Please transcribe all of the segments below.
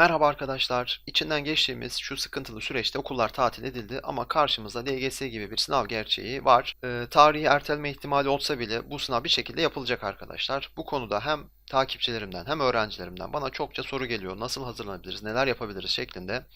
Merhaba arkadaşlar. İçinden geçtiğimiz şu sıkıntılı süreçte okullar tatil edildi ama karşımızda LGS gibi bir sınav gerçeği var. Ee, tarihi erteleme ihtimali olsa bile bu sınav bir şekilde yapılacak arkadaşlar. Bu konuda hem takipçilerimden hem öğrencilerimden bana çokça soru geliyor. Nasıl hazırlanabiliriz, neler yapabiliriz şeklinde.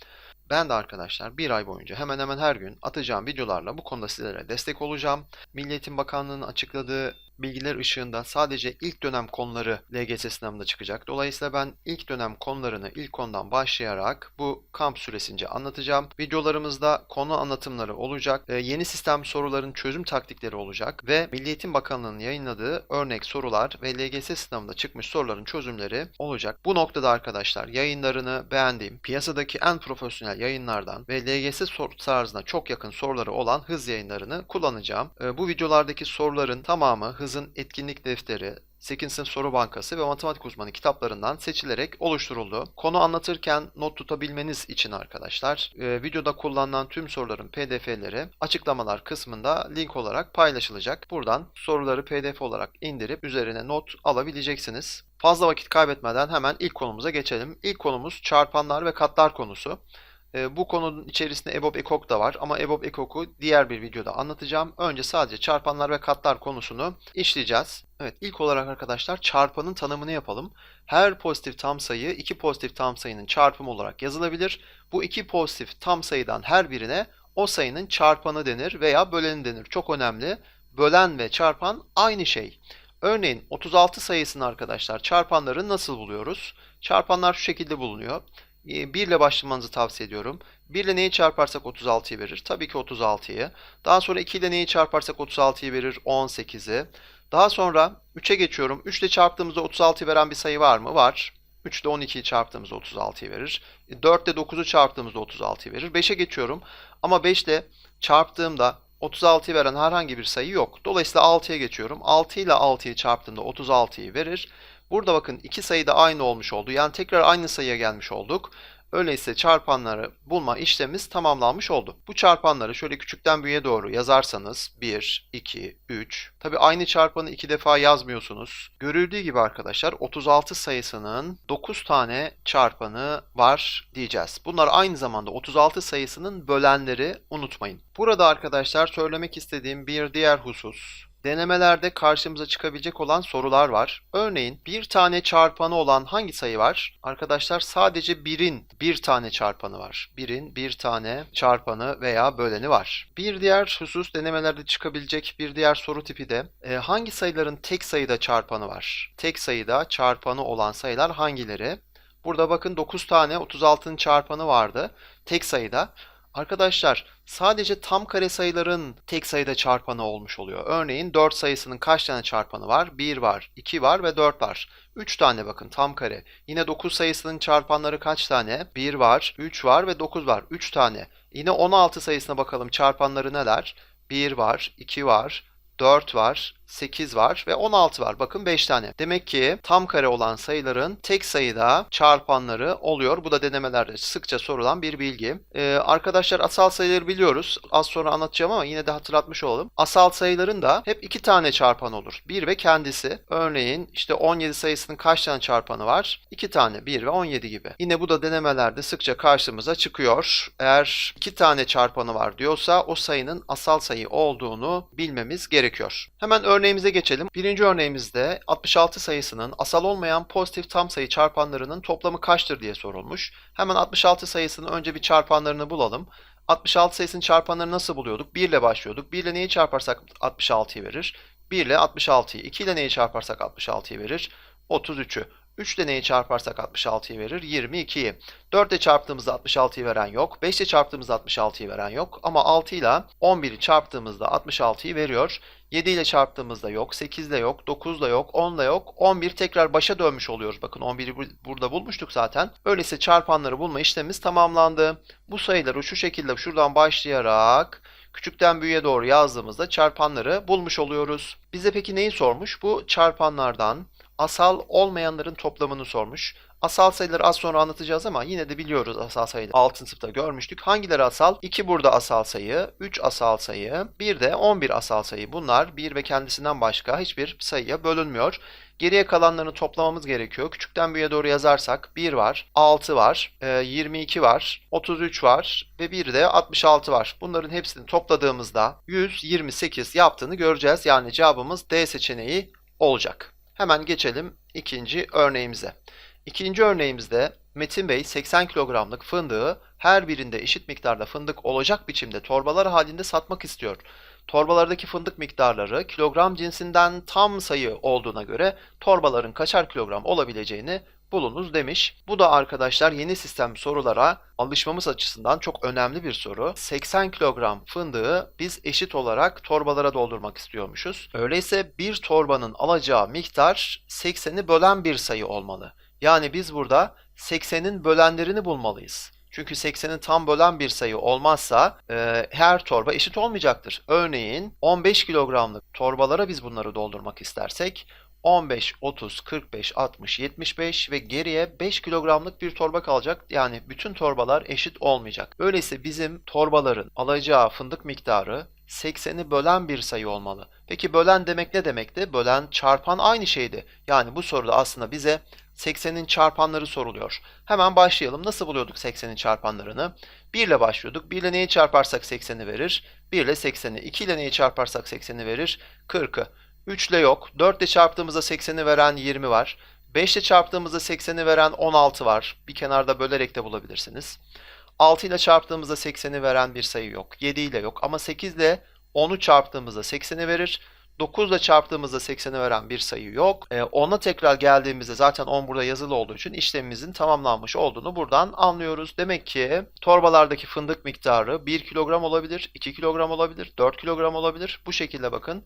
Ben de arkadaşlar bir ay boyunca hemen hemen her gün atacağım videolarla bu konuda sizlere destek olacağım. Milli Eğitim Bakanlığı'nın açıkladığı bilgiler ışığında sadece ilk dönem konuları LGS sınavında çıkacak. Dolayısıyla ben ilk dönem konularını ilk konudan başlayarak bu kamp süresince anlatacağım. Videolarımızda konu anlatımları olacak. Ee, yeni sistem soruların çözüm taktikleri olacak ve Milli Eğitim Bakanlığı'nın yayınladığı örnek sorular ve LGS sınavında çıkmış soruların çözümleri olacak. Bu noktada arkadaşlar yayınlarını beğendiğim, piyasadaki en profesyonel yayınlardan ve LGS tarzına çok yakın soruları olan hız yayınlarını kullanacağım. Ee, bu videolardaki soruların tamamı hızın etkinlik defteri, 8. sınıf soru bankası ve matematik uzmanı kitaplarından seçilerek oluşturuldu. Konu anlatırken not tutabilmeniz için arkadaşlar e, videoda kullanılan tüm soruların pdf'leri açıklamalar kısmında link olarak paylaşılacak. Buradan soruları pdf olarak indirip üzerine not alabileceksiniz. Fazla vakit kaybetmeden hemen ilk konumuza geçelim. İlk konumuz çarpanlar ve katlar konusu. E, bu konunun içerisinde EBOB EKOK da var ama EBOB EKOK'u diğer bir videoda anlatacağım. Önce sadece çarpanlar ve katlar konusunu işleyeceğiz. Evet ilk olarak arkadaşlar çarpanın tanımını yapalım. Her pozitif tam sayı iki pozitif tam sayının çarpımı olarak yazılabilir. Bu iki pozitif tam sayıdan her birine o sayının çarpanı denir veya böleni denir. Çok önemli. Bölen ve çarpan aynı şey. Örneğin 36 sayısını arkadaşlar çarpanları nasıl buluyoruz? Çarpanlar şu şekilde bulunuyor. 1 ile başlamanızı tavsiye ediyorum. 1 ile neyi çarparsak 36'yı verir? Tabii ki 36'yı. Daha sonra 2 ile neyi çarparsak 36'yı verir? 18'i. Daha sonra 3'e geçiyorum. 3 ile çarptığımızda 36'yı veren bir sayı var mı? Var. 3 ile 12'yi çarptığımızda 36'yı verir. 4 ile 9'u çarptığımızda 36'yı verir. 5'e geçiyorum. Ama 5 ile çarptığımda 36'yı veren herhangi bir sayı yok. Dolayısıyla 6'ya geçiyorum. 6 ile 6'yı çarptığımda 36'yı verir. Burada bakın iki sayı da aynı olmuş oldu. Yani tekrar aynı sayıya gelmiş olduk. Öyleyse çarpanları bulma işlemimiz tamamlanmış oldu. Bu çarpanları şöyle küçükten büyüğe doğru yazarsanız 1, 2, 3. Tabi aynı çarpanı iki defa yazmıyorsunuz. Görüldüğü gibi arkadaşlar 36 sayısının 9 tane çarpanı var diyeceğiz. Bunlar aynı zamanda 36 sayısının bölenleri unutmayın. Burada arkadaşlar söylemek istediğim bir diğer husus denemelerde karşımıza çıkabilecek olan sorular var. Örneğin bir tane çarpanı olan hangi sayı var? Arkadaşlar sadece birin bir tane çarpanı var. Birin bir tane çarpanı veya böleni var. Bir diğer husus denemelerde çıkabilecek bir diğer soru tipi de e, hangi sayıların tek sayıda çarpanı var? Tek sayıda çarpanı olan sayılar hangileri? Burada bakın 9 tane 36'nın çarpanı vardı. Tek sayıda. Arkadaşlar sadece tam kare sayıların tek sayıda çarpanı olmuş oluyor. Örneğin 4 sayısının kaç tane çarpanı var? 1 var, 2 var ve 4 var. 3 tane bakın tam kare. Yine 9 sayısının çarpanları kaç tane? 1 var, 3 var ve 9 var. 3 tane. Yine 16 sayısına bakalım çarpanları neler? 1 var, 2 var, 4 var, 8 var ve 16 var. Bakın 5 tane. Demek ki tam kare olan sayıların tek sayıda çarpanları oluyor. Bu da denemelerde sıkça sorulan bir bilgi. Ee, arkadaşlar asal sayıları biliyoruz. Az sonra anlatacağım ama yine de hatırlatmış olalım. Asal sayıların da hep iki tane çarpan olur. 1 ve kendisi. Örneğin işte 17 sayısının kaç tane çarpanı var? 2 tane. 1 ve 17 gibi. Yine bu da denemelerde sıkça karşımıza çıkıyor. Eğer iki tane çarpanı var diyorsa o sayının asal sayı olduğunu bilmemiz gerekiyor. Hemen örneğimize geçelim. Birinci örneğimizde 66 sayısının asal olmayan pozitif tam sayı çarpanlarının toplamı kaçtır diye sorulmuş. Hemen 66 sayısının önce bir çarpanlarını bulalım. 66 sayısının çarpanlarını nasıl buluyorduk? 1 ile başlıyorduk. 1 ile neyi çarparsak 66'yı verir? 1 ile 66'yı. 2 ile neyi çarparsak 66'yı verir? 33'ü. 3 ile neyi çarparsak 66'yı verir? 22'yi. 4 ile çarptığımızda 66'yı veren yok. 5 ile çarptığımızda 66'yı veren yok. Ama 6 ile 11'i çarptığımızda 66'yı veriyor. 7 ile çarptığımızda yok. 8 ile yok. 9 ile yok. 10 ile yok. 11 tekrar başa dönmüş oluyoruz. Bakın 11'i burada bulmuştuk zaten. Öyleyse çarpanları bulma işlemimiz tamamlandı. Bu sayıları şu şekilde şuradan başlayarak küçükten büyüğe doğru yazdığımızda çarpanları bulmuş oluyoruz. Bize peki neyi sormuş? Bu çarpanlardan asal olmayanların toplamını sormuş. Asal sayıları az sonra anlatacağız ama yine de biliyoruz asal sayıları. 6. sınıfta görmüştük. Hangileri asal? 2 burada asal sayı, 3 asal sayı, 1 de 11 asal sayı. Bunlar 1 ve kendisinden başka hiçbir sayıya bölünmüyor. Geriye kalanlarını toplamamız gerekiyor. Küçükten büyüğe doğru yazarsak 1 var, 6 var, e, 22 var, 33 var ve bir de 66 var. Bunların hepsini topladığımızda 128 yaptığını göreceğiz. Yani cevabımız D seçeneği olacak. Hemen geçelim ikinci örneğimize. İkinci örneğimizde Metin Bey 80 kilogramlık fındığı her birinde eşit miktarda fındık olacak biçimde torbalar halinde satmak istiyor. Torbalardaki fındık miktarları kilogram cinsinden tam sayı olduğuna göre torbaların kaçar kilogram olabileceğini bulunuz demiş. Bu da arkadaşlar yeni sistem sorulara alışmamız açısından çok önemli bir soru. 80 kilogram fındığı biz eşit olarak torbalara doldurmak istiyormuşuz. Öyleyse bir torbanın alacağı miktar 80'i bölen bir sayı olmalı. Yani biz burada 80'in bölenlerini bulmalıyız. Çünkü 80'in tam bölen bir sayı olmazsa e, her torba eşit olmayacaktır. Örneğin 15 kilogramlık torbalara biz bunları doldurmak istersek 15, 30, 45, 60, 75 ve geriye 5 kilogramlık bir torba kalacak. Yani bütün torbalar eşit olmayacak. Öyleyse bizim torbaların alacağı fındık miktarı 80'i bölen bir sayı olmalı. Peki bölen demek ne demekti? Bölen çarpan aynı şeydi. Yani bu soruda aslında bize 80'in çarpanları soruluyor. Hemen başlayalım. Nasıl buluyorduk 80'in çarpanlarını? 1 ile başlıyorduk. 1 ile neyi çarparsak 80'i verir? 1 ile 80'i. 2 ile neyi çarparsak 80'i verir? 40'ı. 3 ile yok. 4 ile çarptığımızda 80'i veren 20 var. 5 ile çarptığımızda 80'i veren 16 var. Bir kenarda bölerek de bulabilirsiniz. 6 ile çarptığımızda 80'i veren bir sayı yok. 7 ile yok. Ama 8 ile 10'u çarptığımızda 80'i verir. 9 ile çarptığımızda 80'i veren bir sayı yok. E, 10'a tekrar geldiğimizde zaten 10 burada yazılı olduğu için işlemimizin tamamlanmış olduğunu buradan anlıyoruz. Demek ki torbalardaki fındık miktarı 1 kilogram olabilir, 2 kilogram olabilir, 4 kilogram olabilir. Bu şekilde bakın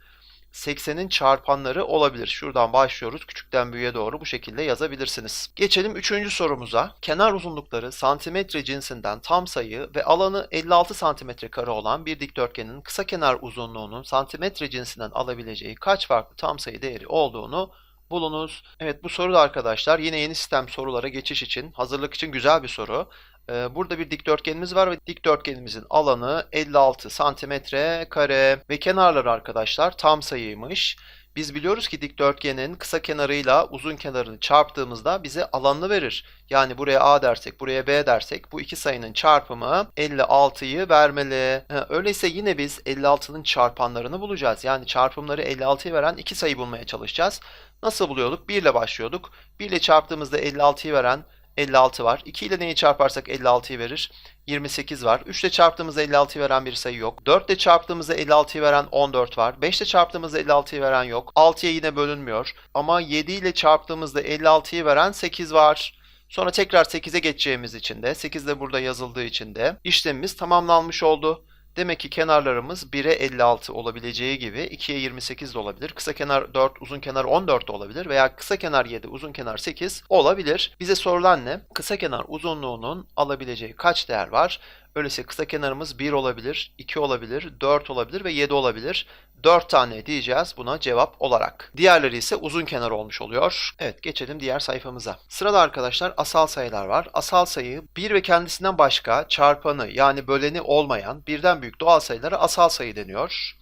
80'in çarpanları olabilir. Şuradan başlıyoruz. Küçükten büyüğe doğru bu şekilde yazabilirsiniz. Geçelim 3. sorumuza. Kenar uzunlukları santimetre cinsinden tam sayı ve alanı 56 santimetre kare olan bir dikdörtgenin kısa kenar uzunluğunun santimetre cinsinden alabileceği kaç farklı tam sayı değeri olduğunu bulunuz. Evet bu soru da arkadaşlar yine yeni sistem sorulara geçiş için, hazırlık için güzel bir soru. Ee, Burada bir dikdörtgenimiz var ve dikdörtgenimizin alanı 56 santimetre kare ve kenarları arkadaşlar tam sayıymış. Biz biliyoruz ki dikdörtgenin kısa kenarıyla uzun kenarını çarptığımızda bize alanını verir. Yani buraya A dersek, buraya B dersek bu iki sayının çarpımı 56'yı vermeli. Ha, Öyleyse yine biz 56'nın çarpanlarını bulacağız. Yani çarpımları 56'yı veren iki sayı bulmaya çalışacağız. Nasıl buluyorduk? 1 ile başlıyorduk. 1 ile çarptığımızda 56'yı veren 56 var. 2 ile neyi çarparsak 56'yı verir? 28 var. 3 ile çarptığımızda 56'yı veren bir sayı yok. 4 ile çarptığımızda 56'yı veren 14 var. 5 ile çarptığımızda 56'yı veren yok. 6'ya yine bölünmüyor. Ama 7 ile çarptığımızda 56'yı veren 8 var. Sonra tekrar 8'e geçeceğimiz için de 8 de burada yazıldığı için de işlemimiz tamamlanmış oldu. Demek ki kenarlarımız 1'e 56 olabileceği gibi 2'ye 28 de olabilir. Kısa kenar 4, uzun kenar 14 de olabilir veya kısa kenar 7, uzun kenar 8 olabilir. Bize sorulan ne? Kısa kenar uzunluğunun alabileceği kaç değer var? Öyleyse kısa kenarımız 1 olabilir, 2 olabilir, 4 olabilir ve 7 olabilir. 4 tane diyeceğiz buna cevap olarak. Diğerleri ise uzun kenar olmuş oluyor. Evet geçelim diğer sayfamıza. Sırada arkadaşlar asal sayılar var. Asal sayı bir ve kendisinden başka çarpanı yani böleni olmayan birden büyük doğal sayılara asal sayı deniyor.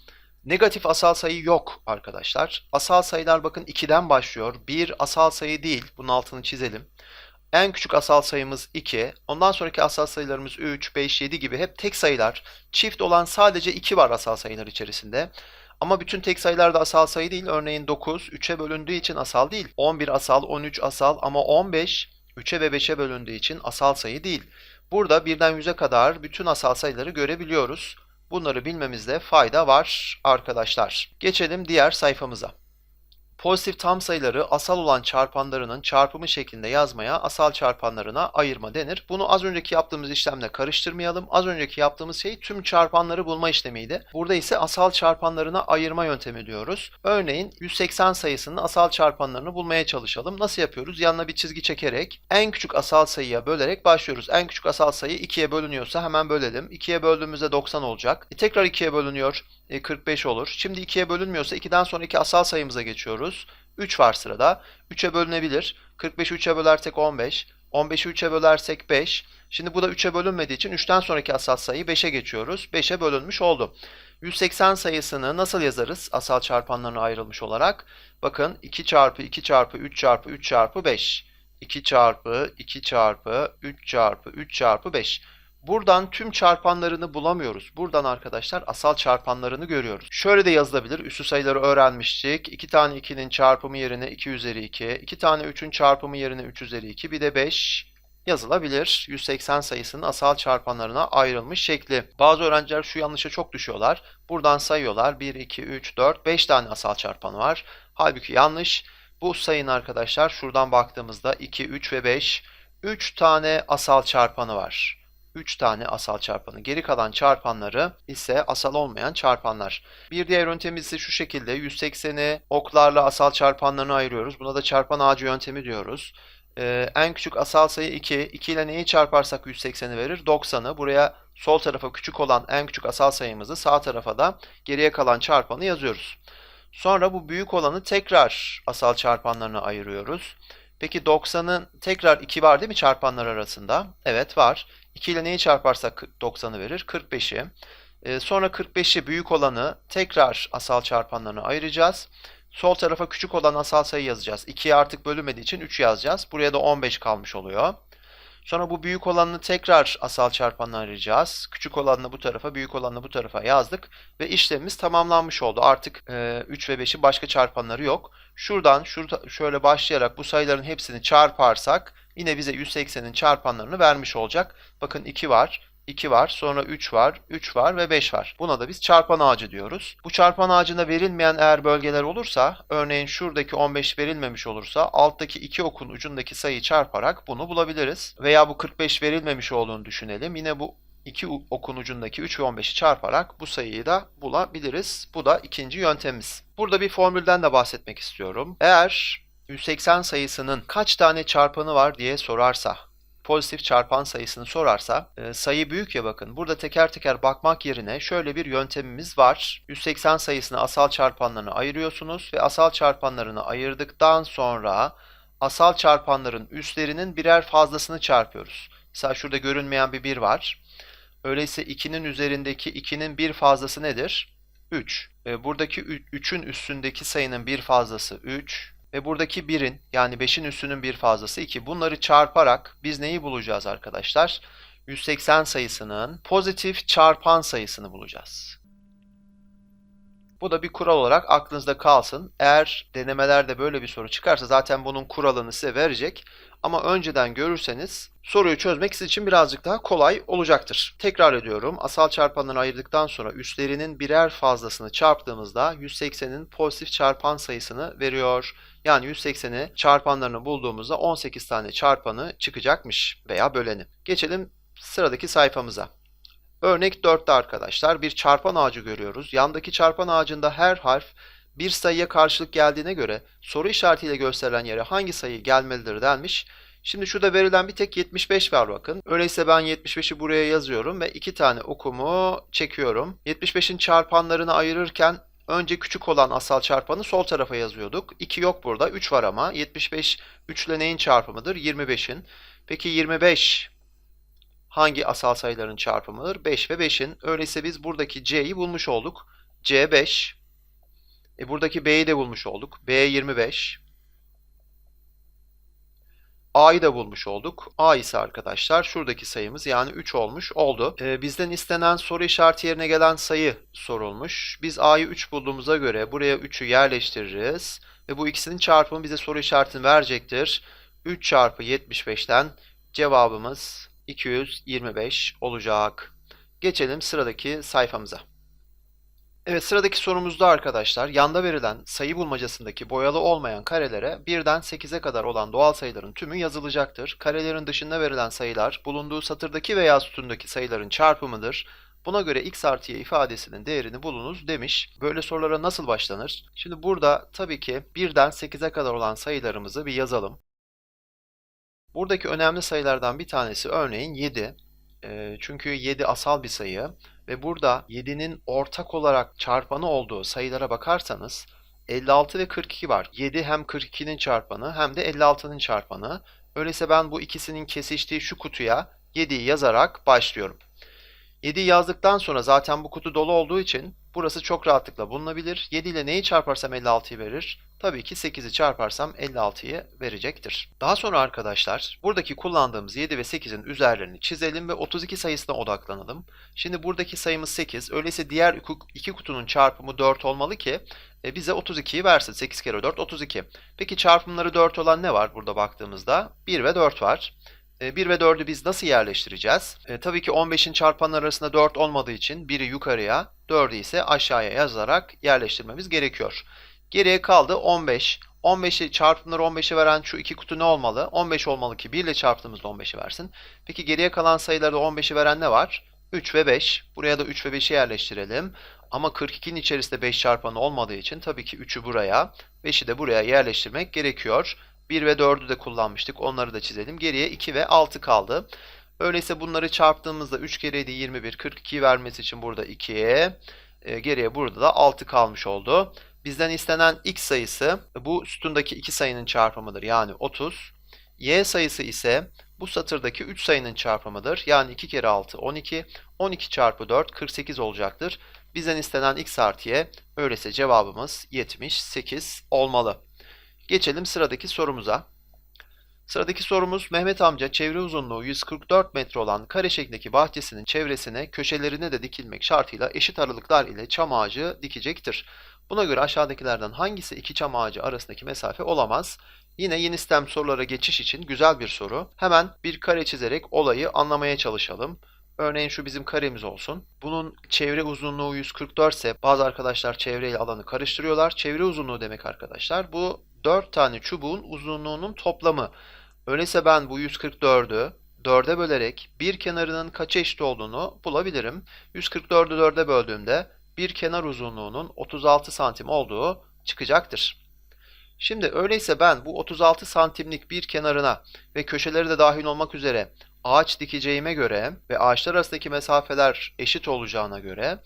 Negatif asal sayı yok arkadaşlar. Asal sayılar bakın 2'den başlıyor. 1 asal sayı değil. Bunun altını çizelim. En küçük asal sayımız 2. Ondan sonraki asal sayılarımız 3, 5, 7 gibi hep tek sayılar. Çift olan sadece 2 var asal sayılar içerisinde. Ama bütün tek sayılar da asal sayı değil. Örneğin 9 3'e bölündüğü için asal değil. 11 asal, 13 asal ama 15 3'e ve 5'e bölündüğü için asal sayı değil. Burada birden 100'e kadar bütün asal sayıları görebiliyoruz. Bunları bilmemizde fayda var arkadaşlar. Geçelim diğer sayfamıza. Pozitif tam sayıları asal olan çarpanlarının çarpımı şeklinde yazmaya asal çarpanlarına ayırma denir. Bunu az önceki yaptığımız işlemle karıştırmayalım. Az önceki yaptığımız şey tüm çarpanları bulma işlemiydi. Burada ise asal çarpanlarına ayırma yöntemi diyoruz. Örneğin 180 sayısının asal çarpanlarını bulmaya çalışalım. Nasıl yapıyoruz? Yanına bir çizgi çekerek en küçük asal sayıya bölerek başlıyoruz. En küçük asal sayı 2'ye bölünüyorsa hemen bölelim. 2'ye böldüğümüzde 90 olacak. E, tekrar 2'ye bölünüyor. E, 45 olur. Şimdi 2'ye bölünmüyorsa 2'den sonraki asal sayımıza geçiyoruz. 3 var sırada. 3'e bölünebilir. 45'i 3'e bölersek 15. 15'i 3'e bölersek 5. Şimdi bu da 3'e bölünmediği için 3'ten sonraki asal sayı 5'e geçiyoruz. 5'e bölünmüş oldu. 180 sayısını nasıl yazarız asal çarpanlarına ayrılmış olarak? Bakın 2 çarpı 2 çarpı 3 çarpı 3 çarpı 5. 2 çarpı 2 çarpı 3 çarpı 3 çarpı 5. Buradan tüm çarpanlarını bulamıyoruz. Buradan arkadaşlar asal çarpanlarını görüyoruz. Şöyle de yazılabilir. Üssü sayıları öğrenmiştik. 2 tane 2'nin çarpımı yerine 2 üzeri 2. 2 tane 3'ün çarpımı yerine 3 üzeri 2. Bir de 5 yazılabilir. 180 sayısının asal çarpanlarına ayrılmış şekli. Bazı öğrenciler şu yanlışa çok düşüyorlar. Buradan sayıyorlar. 1, 2, 3, 4, 5 tane asal çarpanı var. Halbuki yanlış. Bu sayının arkadaşlar şuradan baktığımızda 2, 3 ve 5. 3 tane asal çarpanı var. 3 tane asal çarpanı. Geri kalan çarpanları ise asal olmayan çarpanlar. Bir diğer yöntemimiz ise şu şekilde 180'i oklarla asal çarpanlarına ayırıyoruz. Buna da çarpan ağacı yöntemi diyoruz. Ee, en küçük asal sayı 2. 2 ile neyi çarparsak 180'i verir? 90'ı. Buraya sol tarafa küçük olan en küçük asal sayımızı sağ tarafa da geriye kalan çarpanı yazıyoruz. Sonra bu büyük olanı tekrar asal çarpanlarına ayırıyoruz. Peki 90'ın tekrar 2 var değil mi çarpanlar arasında? Evet var. 2 ile neyi çarparsak 90'ı verir? 45'i. Ee, sonra 45'i büyük olanı tekrar asal çarpanlarına ayıracağız. Sol tarafa küçük olan asal sayı yazacağız. 2'ye artık bölünmediği için 3 yazacağız. Buraya da 15 kalmış oluyor. Sonra bu büyük olanını tekrar asal çarpanına ayıracağız. Küçük olanını bu tarafa, büyük olanını bu tarafa yazdık. Ve işlemimiz tamamlanmış oldu. Artık e, 3 ve 5'in başka çarpanları yok. Şuradan şurada, şöyle başlayarak bu sayıların hepsini çarparsak yine bize 180'in çarpanlarını vermiş olacak. Bakın 2 var. 2 var, sonra 3 var, 3 var ve 5 var. Buna da biz çarpan ağacı diyoruz. Bu çarpan ağacında verilmeyen eğer bölgeler olursa, örneğin şuradaki 15 verilmemiş olursa, alttaki iki okun ucundaki sayıyı çarparak bunu bulabiliriz. Veya bu 45 verilmemiş olduğunu düşünelim. Yine bu iki okun ucundaki 3 ve 15'i çarparak bu sayıyı da bulabiliriz. Bu da ikinci yöntemimiz. Burada bir formülden de bahsetmek istiyorum. Eğer 180 sayısının kaç tane çarpanı var diye sorarsa, pozitif çarpan sayısını sorarsa e, sayı büyük ya bakın. Burada teker teker bakmak yerine şöyle bir yöntemimiz var. 180 sayısını asal çarpanlarına ayırıyorsunuz ve asal çarpanlarını ayırdıktan sonra asal çarpanların üstlerinin birer fazlasını çarpıyoruz. Mesela şurada görünmeyen bir 1 var. Öyleyse 2'nin üzerindeki 2'nin bir fazlası nedir? 3. E, buradaki 3'ün üstündeki sayının bir fazlası 3. Ve buradaki 1'in yani 5'in üssünün bir fazlası 2. Bunları çarparak biz neyi bulacağız arkadaşlar? 180 sayısının pozitif çarpan sayısını bulacağız. Bu da bir kural olarak aklınızda kalsın. Eğer denemelerde böyle bir soru çıkarsa zaten bunun kuralını size verecek. Ama önceden görürseniz soruyu çözmek sizin için birazcık daha kolay olacaktır. Tekrar ediyorum. Asal çarpanları ayırdıktan sonra üstlerinin birer fazlasını çarptığımızda 180'in pozitif çarpan sayısını veriyor. Yani 180'i çarpanlarını bulduğumuzda 18 tane çarpanı çıkacakmış veya böleni. Geçelim sıradaki sayfamıza. Örnek 4'te arkadaşlar bir çarpan ağacı görüyoruz. Yandaki çarpan ağacında her harf bir sayıya karşılık geldiğine göre soru işaretiyle gösterilen yere hangi sayı gelmelidir denmiş. Şimdi şurada verilen bir tek 75 var bakın. Öyleyse ben 75'i buraya yazıyorum ve iki tane okumu çekiyorum. 75'in çarpanlarını ayırırken önce küçük olan asal çarpanı sol tarafa yazıyorduk. 2 yok burada. 3 var ama. 75 3 ile neyin çarpımıdır? 25'in. Peki 25 hangi asal sayıların çarpımıdır? 5 ve 5'in. Öyleyse biz buradaki C'yi bulmuş olduk. C 5. E buradaki B'yi de bulmuş olduk. B 25. A'yı da bulmuş olduk. A ise arkadaşlar şuradaki sayımız yani 3 olmuş oldu. Ee, bizden istenen soru işareti yerine gelen sayı sorulmuş. Biz A'yı 3 bulduğumuza göre buraya 3'ü yerleştiririz. Ve bu ikisinin çarpımı bize soru işaretini verecektir. 3 çarpı 75'ten cevabımız 225 olacak. Geçelim sıradaki sayfamıza. Evet sıradaki sorumuzda arkadaşlar yanda verilen sayı bulmacasındaki boyalı olmayan karelere 1'den 8'e kadar olan doğal sayıların tümü yazılacaktır. Karelerin dışında verilen sayılar bulunduğu satırdaki veya sütundaki sayıların çarpımıdır. Buna göre x artı y ifadesinin değerini bulunuz demiş. Böyle sorulara nasıl başlanır? Şimdi burada tabii ki 1'den 8'e kadar olan sayılarımızı bir yazalım. Buradaki önemli sayılardan bir tanesi örneğin 7. Çünkü 7 asal bir sayı. Ve burada 7'nin ortak olarak çarpanı olduğu sayılara bakarsanız 56 ve 42 var. 7 hem 42'nin çarpanı hem de 56'nın çarpanı. Öyleyse ben bu ikisinin kesiştiği şu kutuya 7'yi yazarak başlıyorum. 7'yi yazdıktan sonra zaten bu kutu dolu olduğu için Burası çok rahatlıkla bulunabilir. 7 ile neyi çarparsam 56'yı verir? Tabii ki 8'i çarparsam 56'yı verecektir. Daha sonra arkadaşlar buradaki kullandığımız 7 ve 8'in üzerlerini çizelim ve 32 sayısına odaklanalım. Şimdi buradaki sayımız 8. Öyleyse diğer iki- kutunun çarpımı 4 olmalı ki e, bize 32'yi versin. 8 kere 4 32. Peki çarpımları 4 olan ne var burada baktığımızda? 1 ve 4 var. E, 1 ve 4'ü biz nasıl yerleştireceğiz? E, tabii ki 15'in çarpanları arasında 4 olmadığı için biri yukarıya, 4'ü ise aşağıya yazarak yerleştirmemiz gerekiyor. Geriye kaldı 15. 15'i çarpımları 15'i veren şu iki kutu ne olmalı? 15 olmalı ki 1 ile çarptığımızda 15'i versin. Peki geriye kalan sayılarda 15'i veren ne var? 3 ve 5. Buraya da 3 ve 5'i yerleştirelim. Ama 42'nin içerisinde 5 çarpanı olmadığı için tabii ki 3'ü buraya, 5'i de buraya yerleştirmek gerekiyor. 1 ve 4'ü de kullanmıştık. Onları da çizelim. Geriye 2 ve 6 kaldı. Öyleyse bunları çarptığımızda 3 kere 7 21, 42'yi vermesi için burada 2'ye, e, geriye burada da 6 kalmış oldu. Bizden istenen x sayısı bu sütundaki iki sayının çarpımıdır yani 30. Y sayısı ise bu satırdaki 3 sayının çarpımıdır. Yani 2 kere 6 12. 12 çarpı 4 48 olacaktır. Bizden istenen x artı y. Öyleyse cevabımız 78 olmalı. Geçelim sıradaki sorumuza. Sıradaki sorumuz Mehmet amca çevre uzunluğu 144 metre olan kare şeklindeki bahçesinin çevresine köşelerine de dikilmek şartıyla eşit aralıklar ile çam ağacı dikecektir. Buna göre aşağıdakilerden hangisi iki çam ağacı arasındaki mesafe olamaz? Yine yeni sistem sorulara geçiş için güzel bir soru. Hemen bir kare çizerek olayı anlamaya çalışalım. Örneğin şu bizim karemiz olsun. Bunun çevre uzunluğu 144 ise bazı arkadaşlar çevreyle alanı karıştırıyorlar. Çevre uzunluğu demek arkadaşlar bu 4 tane çubuğun uzunluğunun toplamı. Öyleyse ben bu 144'ü 4'e bölerek bir kenarının kaça eşit olduğunu bulabilirim. 144'ü 4'e böldüğümde bir kenar uzunluğunun 36 santim olduğu çıkacaktır. Şimdi öyleyse ben bu 36 santimlik bir kenarına ve köşeleri de dahil olmak üzere ağaç dikeceğime göre ve ağaçlar arasındaki mesafeler eşit olacağına göre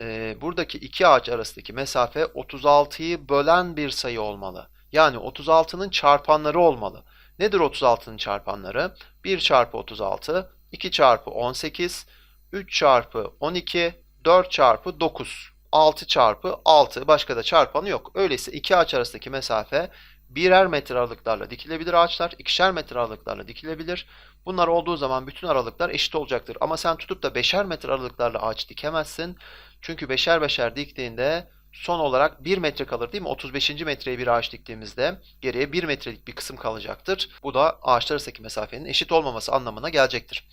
e, buradaki iki ağaç arasındaki mesafe 36'yı bölen bir sayı olmalı. Yani 36'nın çarpanları olmalı. Nedir 36'nın çarpanları? 1 çarpı 36, 2 çarpı 18, 3 çarpı 12, 4 çarpı 9, 6 çarpı 6. Başka da çarpanı yok. Öyleyse iki ağaç arasındaki mesafe birer metre aralıklarla dikilebilir ağaçlar. ikişer metre aralıklarla dikilebilir. Bunlar olduğu zaman bütün aralıklar eşit olacaktır. Ama sen tutup da beşer metre aralıklarla ağaç dikemezsin. Çünkü beşer beşer diktiğinde son olarak 1 metre kalır değil mi? 35. metreye bir ağaç diktiğimizde geriye 1 metrelik bir kısım kalacaktır. Bu da ağaçlar arasındaki mesafenin eşit olmaması anlamına gelecektir.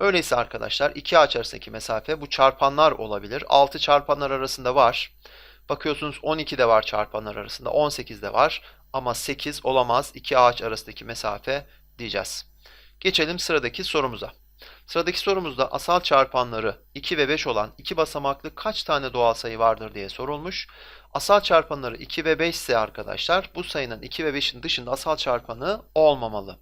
Öyleyse arkadaşlar iki ağaç arasındaki mesafe bu çarpanlar olabilir. 6 çarpanlar arasında var. Bakıyorsunuz 12 de var çarpanlar arasında. 18 de var. Ama 8 olamaz. iki ağaç arasındaki mesafe diyeceğiz. Geçelim sıradaki sorumuza. Sıradaki sorumuzda asal çarpanları 2 ve 5 olan iki basamaklı kaç tane doğal sayı vardır diye sorulmuş. Asal çarpanları 2 ve 5 ise arkadaşlar bu sayının 2 ve 5'in dışında asal çarpanı olmamalı.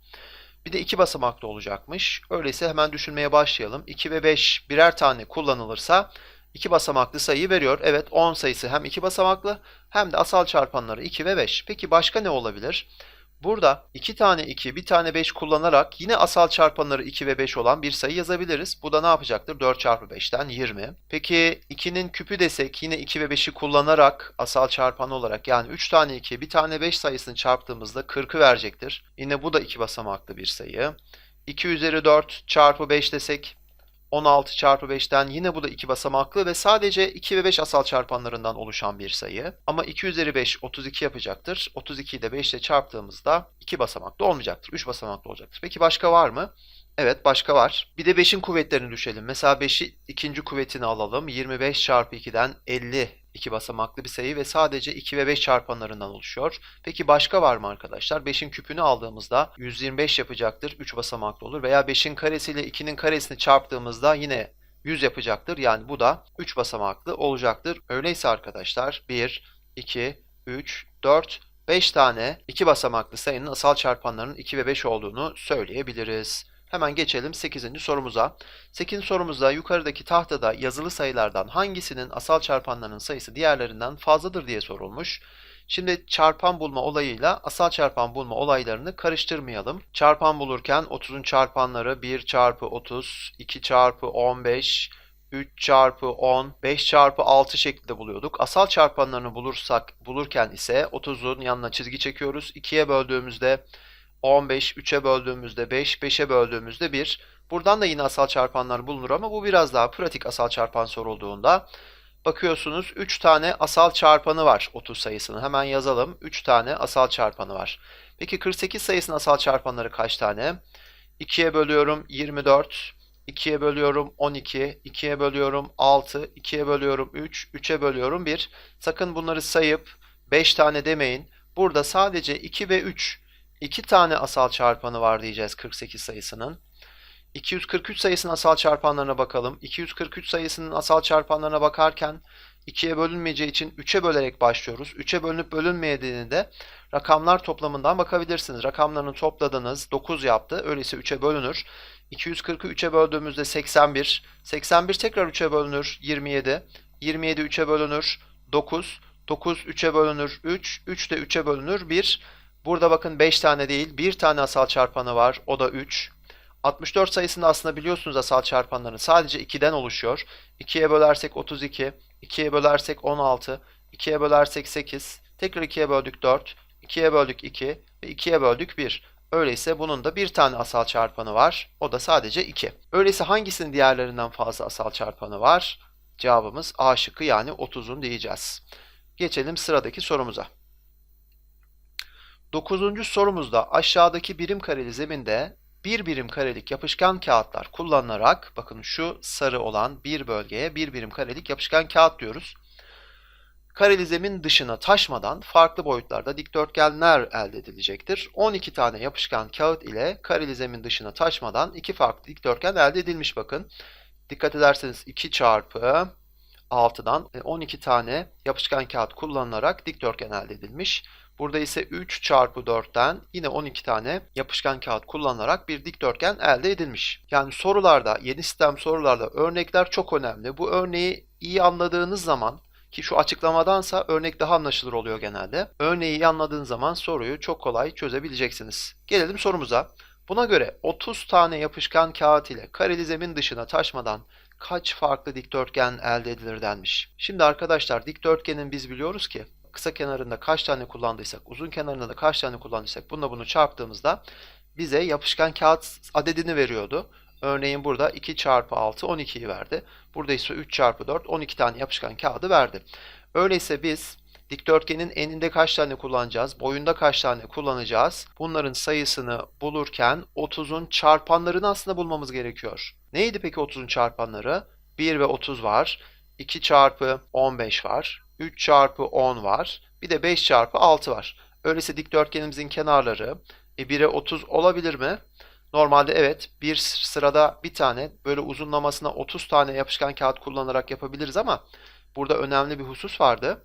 Bir de iki basamaklı olacakmış. Öyleyse hemen düşünmeye başlayalım. 2 ve 5 birer tane kullanılırsa iki basamaklı sayıyı veriyor. Evet 10 sayısı hem iki basamaklı hem de asal çarpanları 2 ve 5. Peki başka ne olabilir? Burada 2 tane 2, bir tane 5 kullanarak yine asal çarpanları 2 ve 5 olan bir sayı yazabiliriz. Bu da ne yapacaktır? 4 çarpı 5'ten 20. Peki 2'nin küpü desek yine 2 ve 5'i kullanarak asal çarpan olarak yani 3 tane 2, bir tane 5 sayısını çarptığımızda 40'ı verecektir. Yine bu da 2 basamaklı bir sayı. 2 üzeri 4 çarpı 5 desek 16 çarpı 5'ten yine bu da 2 basamaklı ve sadece 2 ve 5 asal çarpanlarından oluşan bir sayı. Ama 2 üzeri 5 32 yapacaktır. 32'yi de 5 ile çarptığımızda 2 basamaklı olmayacaktır. 3 basamaklı olacaktır. Peki başka var mı? Evet başka var. Bir de 5'in kuvvetlerini düşelim. Mesela 5'i ikinci kuvvetini alalım. 25 çarpı 2'den 50 iki basamaklı bir sayı ve sadece 2 ve 5 çarpanlarından oluşuyor. Peki başka var mı arkadaşlar? 5'in küpünü aldığımızda 125 yapacaktır. 3 basamaklı olur. Veya 5'in karesiyle 2'nin karesini çarptığımızda yine 100 yapacaktır. Yani bu da 3 basamaklı olacaktır. Öyleyse arkadaşlar 1, 2, 3, 4, 5 tane 2 basamaklı sayının asal çarpanlarının 2 ve 5 olduğunu söyleyebiliriz. Hemen geçelim 8. sorumuza. 8. sorumuzda yukarıdaki tahtada yazılı sayılardan hangisinin asal çarpanlarının sayısı diğerlerinden fazladır diye sorulmuş. Şimdi çarpan bulma olayıyla asal çarpan bulma olaylarını karıştırmayalım. Çarpan bulurken 30'un çarpanları 1 çarpı 30, 2 çarpı 15, 3 çarpı 10, 5 çarpı 6 şeklinde buluyorduk. Asal çarpanlarını bulursak bulurken ise 30'un yanına çizgi çekiyoruz. 2'ye böldüğümüzde 15, 3'e böldüğümüzde 5, 5'e böldüğümüzde 1. Buradan da yine asal çarpanlar bulunur ama bu biraz daha pratik asal çarpan sorulduğunda. Bakıyorsunuz 3 tane asal çarpanı var 30 sayısının. Hemen yazalım. 3 tane asal çarpanı var. Peki 48 sayısının asal çarpanları kaç tane? 2'ye bölüyorum 24, 2'ye bölüyorum 12, 2'ye bölüyorum 6, 2'ye bölüyorum 3, 3'e bölüyorum 1. Sakın bunları sayıp 5 tane demeyin. Burada sadece 2 ve 3, 2 tane asal çarpanı var diyeceğiz 48 sayısının. 243 sayısının asal çarpanlarına bakalım. 243 sayısının asal çarpanlarına bakarken 2'ye bölünmeyeceği için 3'e bölerek başlıyoruz. 3'e bölünüp bölünmeyediğini de rakamlar toplamından bakabilirsiniz. Rakamlarını topladınız 9 yaptı. Öyleyse 3'e bölünür. 240'ı 3'e böldüğümüzde 81. 81 tekrar 3'e bölünür 27. 27 3'e bölünür 9. 9 3'e bölünür 3. 3 de 3'e bölünür 1. Burada bakın 5 tane değil 1 tane asal çarpanı var. O da 3. 64 sayısında aslında biliyorsunuz asal çarpanların sadece 2'den oluşuyor. 2'ye bölersek 32, 2'ye bölersek 16, 2'ye bölersek 8, tekrar 2'ye böldük 4, 2'ye böldük 2 ve 2'ye böldük 1. Öyleyse bunun da bir tane asal çarpanı var. O da sadece 2. Öyleyse hangisinin diğerlerinden fazla asal çarpanı var? Cevabımız A şıkkı yani 30'un diyeceğiz. Geçelim sıradaki sorumuza. Dokuzuncu sorumuzda aşağıdaki birim kareli zeminde bir birim karelik yapışkan kağıtlar kullanılarak bakın şu sarı olan bir bölgeye bir birim karelik yapışkan kağıt diyoruz. Kareli zemin dışına taşmadan farklı boyutlarda dikdörtgenler elde edilecektir. 12 tane yapışkan kağıt ile kareli zemin dışına taşmadan iki farklı dikdörtgen elde edilmiş bakın. Dikkat ederseniz 2 çarpı 6'dan 12 tane yapışkan kağıt kullanılarak dikdörtgen elde edilmiş. Burada ise 3 çarpı 4'ten yine 12 tane yapışkan kağıt kullanılarak bir dikdörtgen elde edilmiş. Yani sorularda, yeni sistem sorularda örnekler çok önemli. Bu örneği iyi anladığınız zaman ki şu açıklamadansa örnek daha anlaşılır oluyor genelde. Örneği iyi anladığınız zaman soruyu çok kolay çözebileceksiniz. Gelelim sorumuza. Buna göre 30 tane yapışkan kağıt ile kareli zemin dışına taşmadan kaç farklı dikdörtgen elde edilir denmiş. Şimdi arkadaşlar dikdörtgenin biz biliyoruz ki kısa kenarında kaç tane kullandıysak, uzun kenarında da kaç tane kullandıysak bununla bunu çarptığımızda bize yapışkan kağıt adedini veriyordu. Örneğin burada 2 çarpı 6 12'yi verdi. Burada ise 3 çarpı 4 12 tane yapışkan kağıdı verdi. Öyleyse biz dikdörtgenin eninde kaç tane kullanacağız, boyunda kaç tane kullanacağız? Bunların sayısını bulurken 30'un çarpanlarını aslında bulmamız gerekiyor. Neydi peki 30'un çarpanları? 1 ve 30 var. 2 çarpı 15 var. 3 çarpı 10 var. Bir de 5 çarpı 6 var. Öyleyse dikdörtgenimizin kenarları e, 1'e 30 olabilir mi? Normalde evet bir sırada bir tane böyle uzunlamasına 30 tane yapışkan kağıt kullanarak yapabiliriz ama burada önemli bir husus vardı.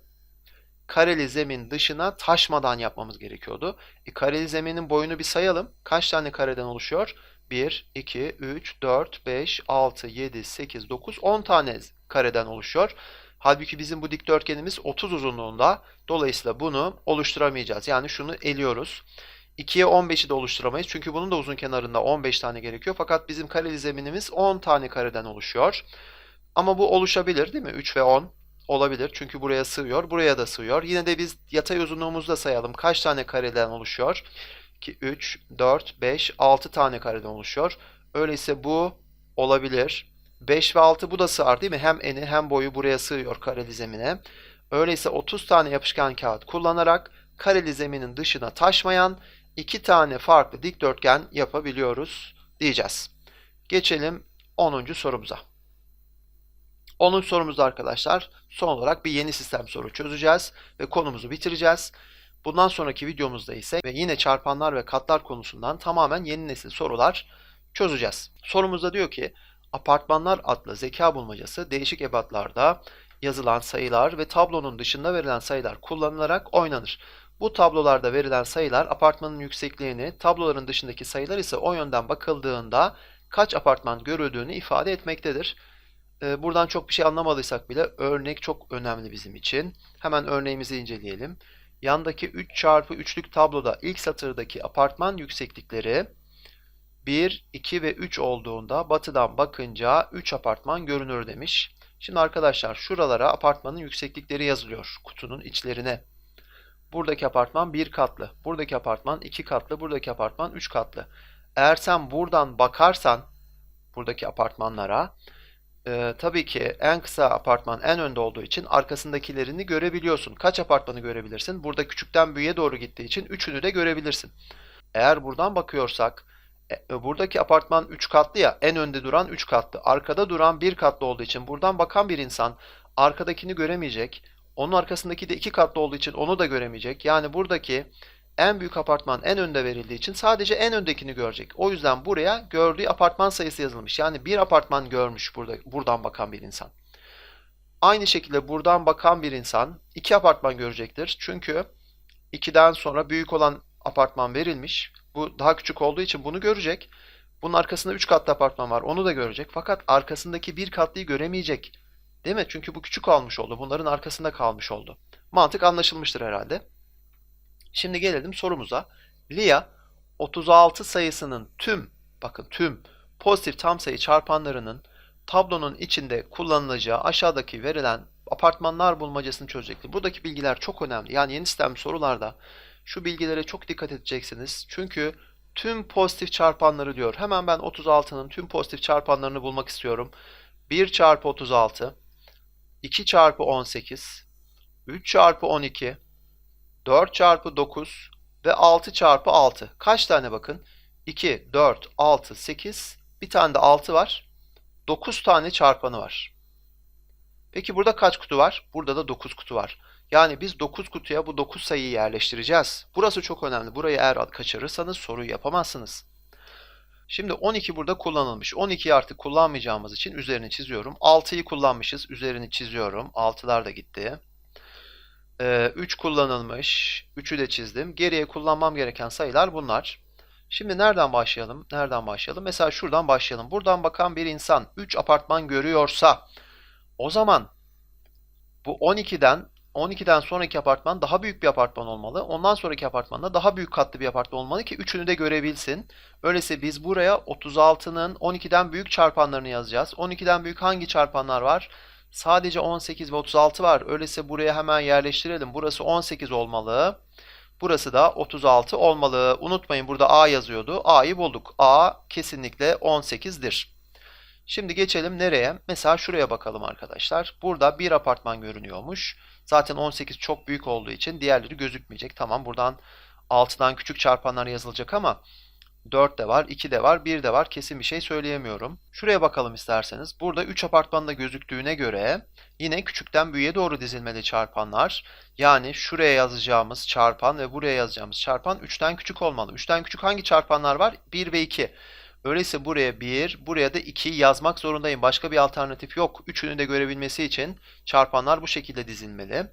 Kareli zemin dışına taşmadan yapmamız gerekiyordu. E, kareli zeminin boyunu bir sayalım. Kaç tane kareden oluşuyor? 1, 2, 3, 4, 5, 6, 7, 8, 9, 10 tane kareden oluşuyor. Halbuki bizim bu dikdörtgenimiz 30 uzunluğunda. Dolayısıyla bunu oluşturamayacağız. Yani şunu eliyoruz. 2'ye 15'i de oluşturamayız. Çünkü bunun da uzun kenarında 15 tane gerekiyor. Fakat bizim kareli zeminimiz 10 tane kareden oluşuyor. Ama bu oluşabilir değil mi? 3 ve 10 olabilir. Çünkü buraya sığıyor. Buraya da sığıyor. Yine de biz yatay uzunluğumuzu da sayalım. Kaç tane kareden oluşuyor? 2, 3, 4, 5, 6 tane kareden oluşuyor. Öyleyse bu olabilir. 5 ve 6 bu da sığar değil mi? Hem eni hem boyu buraya sığıyor kareli zemine. Öyleyse 30 tane yapışkan kağıt kullanarak kareli zeminin dışına taşmayan iki tane farklı dikdörtgen yapabiliyoruz diyeceğiz. Geçelim 10. sorumuza. 10. sorumuzda arkadaşlar son olarak bir yeni sistem soru çözeceğiz ve konumuzu bitireceğiz. Bundan sonraki videomuzda ise ve yine çarpanlar ve katlar konusundan tamamen yeni nesil sorular çözeceğiz. Sorumuzda diyor ki Apartmanlar adlı zeka bulmacası değişik ebatlarda yazılan sayılar ve tablonun dışında verilen sayılar kullanılarak oynanır. Bu tablolarda verilen sayılar apartmanın yüksekliğini, tabloların dışındaki sayılar ise o yönden bakıldığında kaç apartman görüldüğünü ifade etmektedir. Ee, buradan çok bir şey anlamadıysak bile örnek çok önemli bizim için. Hemen örneğimizi inceleyelim. Yandaki 3 çarpı 3'lük tabloda ilk satırdaki apartman yükseklikleri 1, 2 ve 3 olduğunda batıdan bakınca 3 apartman görünür demiş. Şimdi arkadaşlar şuralara apartmanın yükseklikleri yazılıyor kutunun içlerine. Buradaki apartman 1 katlı, buradaki apartman 2 katlı, buradaki apartman 3 katlı. Eğer sen buradan bakarsan buradaki apartmanlara e, tabii ki en kısa apartman en önde olduğu için arkasındakilerini görebiliyorsun. Kaç apartmanı görebilirsin? Burada küçükten büyüğe doğru gittiği için üçünü de görebilirsin. Eğer buradan bakıyorsak e, buradaki apartman 3 katlı ya en önde duran 3 katlı. Arkada duran 1 katlı olduğu için buradan bakan bir insan arkadakini göremeyecek. Onun arkasındaki de 2 katlı olduğu için onu da göremeyecek. Yani buradaki en büyük apartman en önde verildiği için sadece en öndekini görecek. O yüzden buraya gördüğü apartman sayısı yazılmış. Yani bir apartman görmüş burada buradan bakan bir insan. Aynı şekilde buradan bakan bir insan iki apartman görecektir. Çünkü 2'den sonra büyük olan apartman verilmiş. Bu daha küçük olduğu için bunu görecek. Bunun arkasında 3 katlı apartman var. Onu da görecek. Fakat arkasındaki bir katlıyı göremeyecek. Değil mi? Çünkü bu küçük olmuş oldu. Bunların arkasında kalmış oldu. Mantık anlaşılmıştır herhalde. Şimdi gelelim sorumuza. Lia 36 sayısının tüm bakın tüm pozitif tam sayı çarpanlarının tablonun içinde kullanılacağı aşağıdaki verilen apartmanlar bulmacasını çözecektir. Buradaki bilgiler çok önemli. Yani yeni sistemli sorularda şu bilgilere çok dikkat edeceksiniz. Çünkü tüm pozitif çarpanları diyor. Hemen ben 36'nın tüm pozitif çarpanlarını bulmak istiyorum. 1 çarpı 36, 2 çarpı 18, 3 çarpı 12, 4 çarpı 9 ve 6 çarpı 6. Kaç tane bakın? 2, 4, 6, 8. Bir tane de 6 var. 9 tane çarpanı var. Peki burada kaç kutu var? Burada da 9 kutu var. Yani biz 9 kutuya bu 9 sayıyı yerleştireceğiz. Burası çok önemli. Burayı eğer kaçırırsanız soruyu yapamazsınız. Şimdi 12 burada kullanılmış. 12'yi artık kullanmayacağımız için üzerini çiziyorum. 6'yı kullanmışız. Üzerini çiziyorum. 6'lar da gitti. 3 kullanılmış. 3'ü de çizdim. Geriye kullanmam gereken sayılar bunlar. Şimdi nereden başlayalım? Nereden başlayalım? Mesela şuradan başlayalım. Buradan bakan bir insan 3 apartman görüyorsa o zaman bu 12'den 12'den sonraki apartman daha büyük bir apartman olmalı. Ondan sonraki apartmanda daha büyük katlı bir apartman olmalı ki üçünü de görebilsin. Öyleyse biz buraya 36'nın 12'den büyük çarpanlarını yazacağız. 12'den büyük hangi çarpanlar var? Sadece 18 ve 36 var. Öyleyse buraya hemen yerleştirelim. Burası 18 olmalı. Burası da 36 olmalı. Unutmayın burada A yazıyordu. A'yı bulduk. A kesinlikle 18'dir. Şimdi geçelim nereye? Mesela şuraya bakalım arkadaşlar. Burada bir apartman görünüyormuş. Zaten 18 çok büyük olduğu için diğerleri gözükmeyecek. Tamam buradan 6'dan küçük çarpanlar yazılacak ama 4 de var, 2 de var, 1 de var. Kesin bir şey söyleyemiyorum. Şuraya bakalım isterseniz. Burada 3 apartmanda gözüktüğüne göre yine küçükten büyüğe doğru dizilmeli çarpanlar. Yani şuraya yazacağımız çarpan ve buraya yazacağımız çarpan 3'ten küçük olmalı. 3'ten küçük hangi çarpanlar var? 1 ve 2. Öyleyse buraya 1, buraya da 2 yazmak zorundayım. Başka bir alternatif yok. Üçünü de görebilmesi için çarpanlar bu şekilde dizilmeli.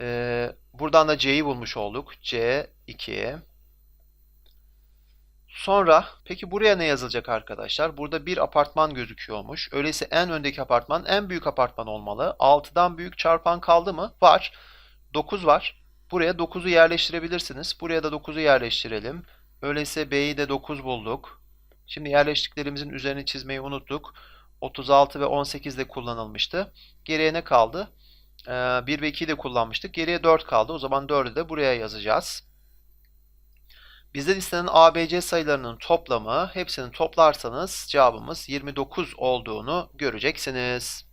Ee, buradan da C'yi bulmuş olduk. C, 2. Sonra peki buraya ne yazılacak arkadaşlar? Burada bir apartman gözüküyormuş. Öyleyse en öndeki apartman en büyük apartman olmalı. 6'dan büyük çarpan kaldı mı? Var. 9 var. Buraya 9'u yerleştirebilirsiniz. Buraya da 9'u yerleştirelim. Öyleyse B'yi de 9 bulduk. Şimdi yerleştiklerimizin üzerini çizmeyi unuttuk. 36 ve 18 de kullanılmıştı. Geriye ne kaldı? Ee, 1 ve 2'yi de kullanmıştık. Geriye 4 kaldı. O zaman 4'ü de buraya yazacağız. Bizden istenen ABC sayılarının toplamı hepsini toplarsanız cevabımız 29 olduğunu göreceksiniz.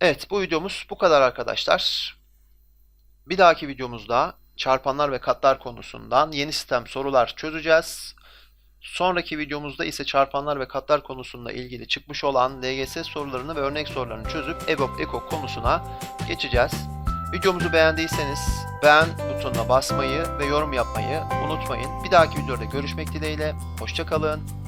Evet bu videomuz bu kadar arkadaşlar. Bir dahaki videomuzda çarpanlar ve katlar konusundan yeni sistem sorular çözeceğiz. Sonraki videomuzda ise çarpanlar ve katlar konusunda ilgili çıkmış olan LGS sorularını ve örnek sorularını çözüp EBOB Eko konusuna geçeceğiz. Videomuzu beğendiyseniz beğen butonuna basmayı ve yorum yapmayı unutmayın. Bir dahaki videoda görüşmek dileğiyle. Hoşçakalın.